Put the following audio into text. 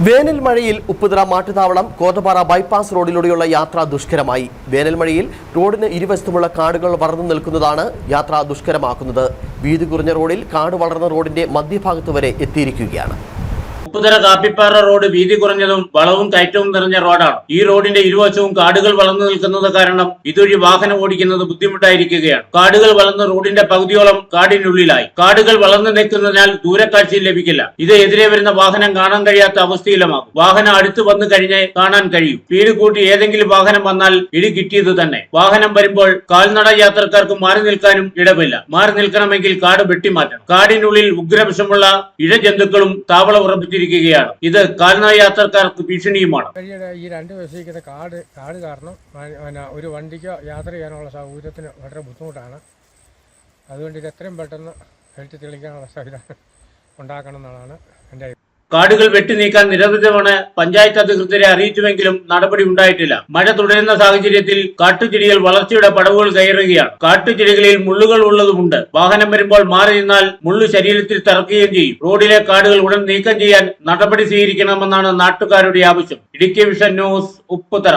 വേനൽ മഴയിൽ ഉപ്പുതറ മാട്ടുതാവളം കോതപാറ ബൈപ്പാസ് റോഡിലൂടെയുള്ള യാത്ര ദുഷ്കരമായി. വേനൽ മഴയിൽ റോഡിന് ഇരുവശത്തുമുള്ള കാടുകൾ വളർന്നു നിൽക്കുന്നതാണ് യാത്ര ദുഷ്കരമാക്കുന്നത്. വീതി കുറഞ്ഞ റോഡിൽ കാട് വളർന്ന റോഡിന്റെ മധ്യഭാഗത്ത് വരെ എത്തിയിരിക്കുകയാണ്. ഉപ്പുതറ കാപ്പിപ്പാറ റോഡ് വീതി കുറഞ്ഞതും വളവും കയറ്റവും നിറഞ്ഞ റോഡാണ്. ഈ റോഡിന്റെ ഇരുവശവും കാടുകൾ വളർന്നു നിൽക്കുന്നത് കാരണം ഇതുവഴി വാഹനം ഓടിക്കുന്നത് ബുദ്ധിമുട്ടായിരിക്കുകയാണ്. കാടുകൾ വളർന്ന് റോഡിന്റെ പകുതിയോളം കാടിനുള്ളിലായി. കാടുകൾ വളർന്നു നിൽക്കുന്നതിനാൽ ദൂരക്കാഴ്ച ലഭിക്കില്ല. ഇത് എതിരെ വരുന്ന വാഹനം കാണാൻ കഴിയാത്ത അവസ്ഥയിലുമാകും. വാഹനം അടുത്ത് വന്നു കഴിഞ്ഞേ കാണാൻ കഴിയും. സ്പീഡ് കൂട്ടി ഏതെങ്കിലും വാഹനം വന്നാൽ ഇടി കിട്ടിയത് തന്നെ. വാഹനം വരുമ്പോൾ കാൽനട യാത്രക്കാർക്ക് മാറി നിൽക്കാനും ഇടമില്ല മാറി നിൽക്കണമെങ്കിൽ കാട് വെട്ടിമാറ്റണം. കാടിനുള്ളിൽ ഉഗ്രവിഷമുള്ള ഇഴജന്തുക്കളും താവള ഉറപ്പിച്ചിരിക്കുകയാണ് ഇത് കാൽനട യാത്രക്കാർക്ക് ഭീഷണിയുമാണ്. ഈ രണ്ട് വശിക്കുന്ന കാട് കാട് കാരണം ഒരു വണ്ടിക്കോ യാത്ര ചെയ്യാനുള്ള സൗകര്യത്തിന് വളരെ ബുദ്ധിമുട്ടാണ്. അതുകൊണ്ട് ഇത് എത്രയും പെട്ടെന്ന് വെട്ടി തെളിക്കാനുള്ള സൗകര്യം ഉണ്ടാക്കണം എന്നുള്ളതാണ് എന്റെ കാടുകൾ വെട്ടിനീക്കാൻ നിരവധി പഞ്ചായത്ത് അധികൃതരെ അറിയിച്ചുവെങ്കിലും നടപടി ഉണ്ടായിട്ടില്ല. മഴ തുടരുന്ന സാഹചര്യത്തിൽ കാട്ടുചെടികൾ വളർച്ചയുടെ പടവുകൾ കയറുകയാണ്. കാട്ടുചെടികളിൽ മുള്ളുകൾ ഉള്ളതുമുണ്ട്. വാഹനം വരുമ്പോൾ മാറി നിന്നാൽ മുള്ളു ശരീരത്തിൽ തറക്കുകയും ചെയ്യും. റോഡിലെ കാടുകൾ ഉടൻ നീക്കം ചെയ്യാൻ നടപടി സ്വീകരിക്കണമെന്നാണ് നാട്ടുകാരുടെ ആവശ്യം. Idukki vision news Upputhara.